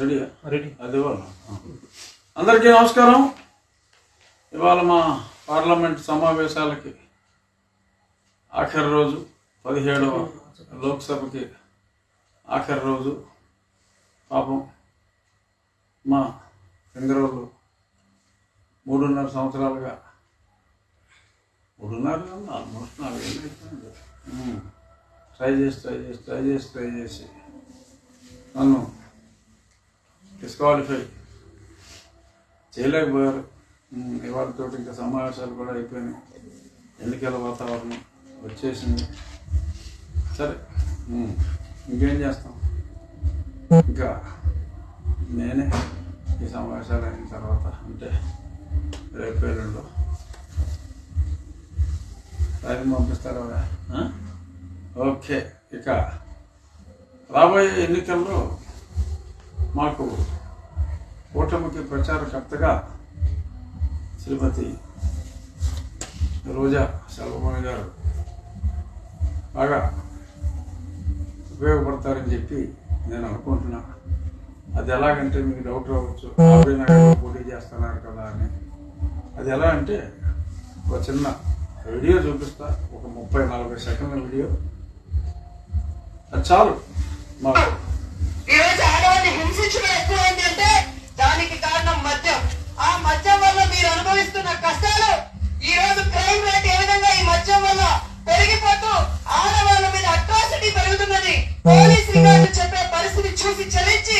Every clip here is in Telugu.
రెడీయా రెడీ అది ఇవ్వాలి. అందరికీ నమస్కారం. ఇవాళ మా పార్లమెంట్ సమావేశాలకి ఆఖరి రోజు పదిహేడవ లోక్సభకి ఆఖరి రోజు. పాపం మా సింగరోళ్ళు మూడున్నర సంవత్సరాలుగా. మూడున్నర ఆల్మోస్ట్ నాలుగేళ్ళు. ట్రై చేసి ట్రై చేసి ట్రై చేసి ట్రై చేసి నన్ను డిస్క్వాలిఫై చేయలేకపోయారు. ఇవాళతో ఇంకా సమావేశాలు కూడా అయిపోయినాయి. ఎన్నికల వాతావరణం వచ్చేసింది. సరే ఇంకేం చేస్తాం? ఇంకా నేనే ఈ సమావేశాలు అయిన తర్వాత అంటే రేపు పేరులో రైతు పంపిస్తారా? ఆ? ఓకే ఇక రాబోయే ఎన్నికల్లో మాకు కూటమికి ప్రచారకర్తగా శ్రీమతి రోజా సెల్వమణి గారు బాగా ఉపయోగపడతారని చెప్పి నేను అనుకుంటున్నా. అది ఎలాగంటే మీకు డౌట్ రావచ్చు నగర్లో పోటీ చేస్తున్నారు కదా అని. అది ఎలా అంటే ఒక చిన్న వీడియో చూపిస్తా ఒక ముప్పై నలభై సెకండ్ల వీడియో. అది చాలు. మాకు ఈరోజు ఆడవాళ్ళని హింసించడం ఎక్కువైంది అంటే దానికి కారణం మద్యం. ఆ మద్యం వల్ల మీరు అనుభవిస్తున్న కష్టాలు ఈ రోజు క్రైమ్ రేట్ ఏ విధంగా ఈ మద్యం వల్ల పెరిగిపోతూ ఆడవాళ్ళ మీద అట్రాసిటీ పెరుగుతున్నది? పోలీస్ రికార్డు చెప్పే పరిస్థితి చూసి చలించి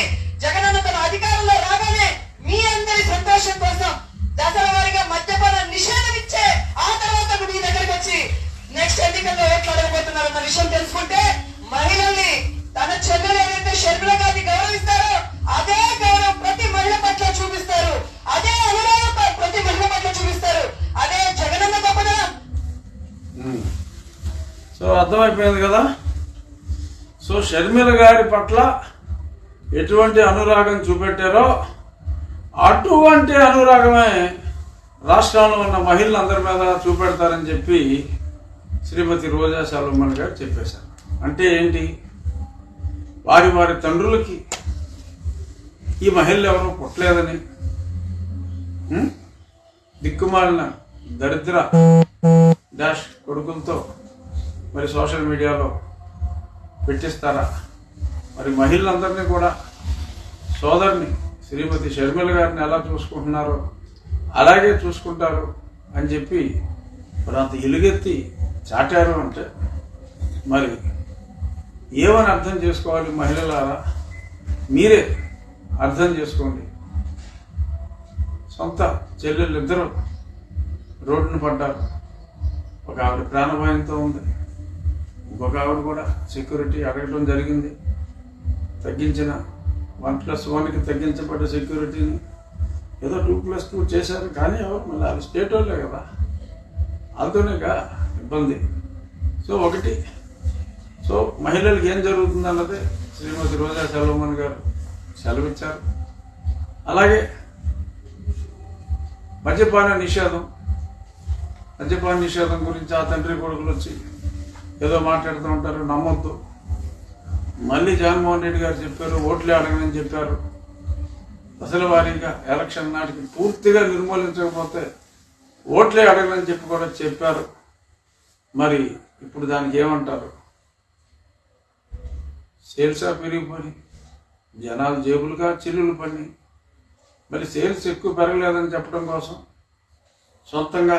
అర్థమైపోయింది కదా? సో షర్మిల గారి పట్ల ఎటువంటి అనురాగం చూపెట్టారో అటువంటి అనురాగమే రాష్ట్రంలో ఉన్న మహిళలందరి మీద చూపెడతారని చెప్పి శ్రీమతి రోజా సల్మన్ గారు చెప్పేశారు. అంటే ఏంటి? వారి వారి తండ్రులకి ఈ మహిళలు ఎవరో పుట్టలేదని దిక్కుమాలిన దరిద్ర డాష్ కొడుకులతో మరి సోషల్ మీడియాలో పెట్టిస్తారా? మరి మహిళలందరినీ కూడా సోదరిని శ్రీమతి షర్మిల గారిని ఎలా చూసుకుంటున్నారో అలాగే చూసుకుంటారు అని చెప్పి మరి అంత ఎలుగెత్తి చాటారు అంటే మరి ఏమని అర్థం చేసుకోవాలి మహిళలారా? మీరే అర్థం చేసుకోండి. సొంత చెల్లెళ్ళు ఇద్దరు రోడ్డున పడ్డారు. ఒక ఆవిడ ప్రాణభయంతో ఉంది. ఇంకొక ఆవిడ కూడా సెక్యూరిటీ అడగడం జరిగింది. తగ్గించిన వన్ ప్లస్ వన్కి తగ్గించబడ్డ సెక్యూరిటీని ఏదో టూ ప్లస్ టూ చేశారు కానీ ఎవరు మళ్ళీ అది స్టేట్ వాళ్ళే కదా. వాళ్ళతోనేగా ఇబ్బంది. సో ఒకటి సో మహిళలకు ఏం జరుగుతుంది అన్నది శ్రీమతి రోజా సెలవుమన్ గారు సెలవిచ్చారు. అలాగే మద్యపాన నిషేధం మద్యపాన నిషేధం గురించి ఆ తండ్రి కొడుకులు వచ్చి ఏదో మాట్లాడుతూ ఉంటారు నమ్మొద్దు. మళ్ళీ జగన్మోహన్ రెడ్డి గారు చెప్పారు ఓట్లే అడగనని చెప్పారు. అసలు వారీగా ఎలక్షన్ నాటికి పూర్తిగా నిర్మూలించకపోతే ఓట్లే అడగనని చెప్పి కూడా చెప్పారు. మరి ఇప్పుడు దానికి ఏమంటారు? సేల్సా పెరిగిపోయి జనాలు జేబులుగా చిల్లులు పడి మరి సేల్స్ ఎక్కువ పెరగలేదని చెప్పడం కోసం సొంతంగా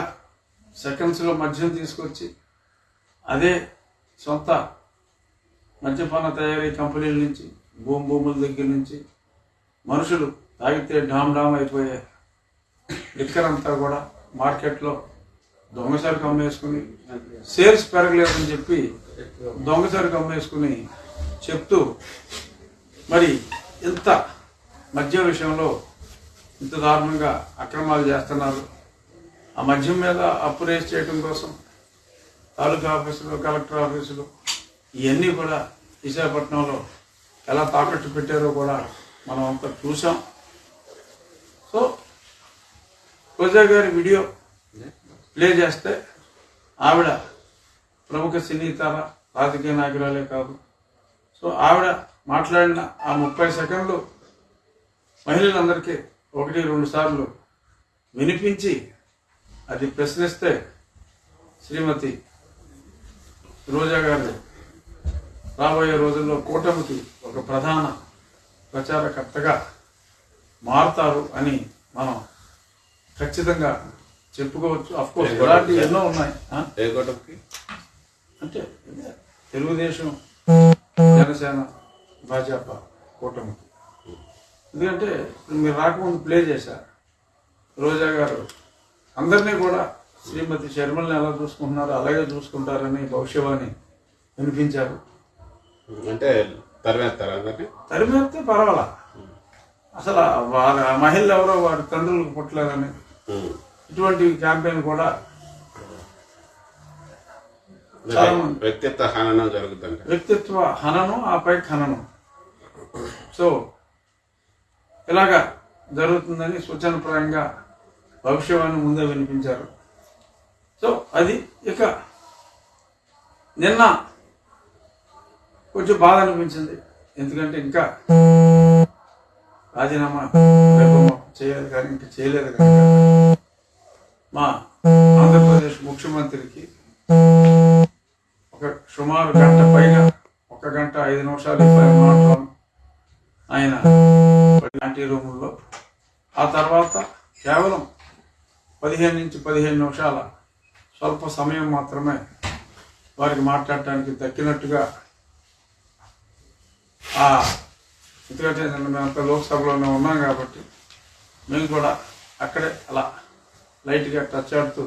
సెకండ్స్లో మద్యం తీసుకొచ్చి అదే సొంత మద్యపాన తయారీ కంపెనీల నుంచి భూమి భూముల దగ్గర నుంచి మనుషులు తాగితే డామ్ డామ్ అయిపోయే లిక్కర్ అంతా కూడా మార్కెట్లో దొంగసరికి అమ్మేసుకుని సేల్స్ పెరగలేదని చెప్పి దొంగసరికి అమ్మేసుకుని చెప్తూ మరి ఇంత మద్యం విషయంలో ఇంత దారుణంగా అక్రమాలు చేస్తున్నారు. ఆ మద్యం మీద అప్పు రేస్ చేయడం కోసం తాలూకా ఆఫీసులు కలెక్టర్ ఆఫీసులు ఇవన్నీ కూడా విశాఖపట్నంలో ఎలా తాకట్టు పెట్టారో కూడా మనం అంతా చూసాం సో రోజా గారి వీడియో ప్లే చేస్తే ఆవిడ ప్రముఖ సినీ తార రాజకీయ నాయకురాలే కాదు. సో ఆవిడ మాట్లాడిన ఆ ముప్పై సెకండ్లు మహిళలందరికీ ఒకటి రెండు సార్లు వినిపించి అది ప్రశ్నిస్తే శ్రీమతి రోజా గారు రాబోయే రోజుల్లో కూటమికి ఒక ప్రధాన ప్రచారకర్తగా మారుతారు అని మనం ఖచ్చితంగా చెప్పుకోవచ్చు. అఫ్ కోర్స్ ఇలాంటివి ఎన్నో ఉన్నాయి. కూటమికి అంటే తెలుగుదేశం జనసేన భాజపా కూటమి. ఎందుకంటే మీరు రాకముందు ప్లే చేశారు. రోజా గారు అందరినీ కూడా శ్రీమతి శర్మల్ని ఎలా చూసుకుంటున్నారో అలాగే చూసుకుంటారని భవిష్యవాణి వినిపించారు. అంటే తరిమేస్తారు తరిమేస్తే పర్వాలా. అసలు వారి ఆ మహిళలు ఎవరో వారి తండ్రులకు పుట్టలేదని. ఇటువంటి క్యాంపెయిన్ కూడా. వ్యక్తిత్వ హననం జరుగుతుంటే వ్యక్తిత్వ హననం ఆపై ఖననం. సో ఇలాగా జరుగుతుందని సూచనప్రాయంగా భవిష్యవాణి ముందే వినిపించారు. సో అది ఇక నిన్న కొంచెం బాధ అనిపించింది. ఎందుకంటే ఇంకా రాజీనామా చేయాలి కానీ ఇంకా చేయలేదు కనుక మా ఆంధ్రప్రదేశ్ ముఖ్యమంత్రికి ఒక సుమారు గంట పైన ఒక గంట ఐదు నిమిషాలు ఇరవై ఆయన లాంటి రూముల్లో. ఆ తర్వాత కేవలం పదిహేను నుంచి పదిహేను నిమిషాల స్వల్ప సమయం మాత్రమే వారికి మాట్లాడటానికి దక్కినట్టుగా ఆ ఎందుకంటే మేమంతా లోక్సభలోనే ఉన్నాం కాబట్టి మేము కూడా అక్కడే అలా లైట్గా టచ్ ఆడుతూ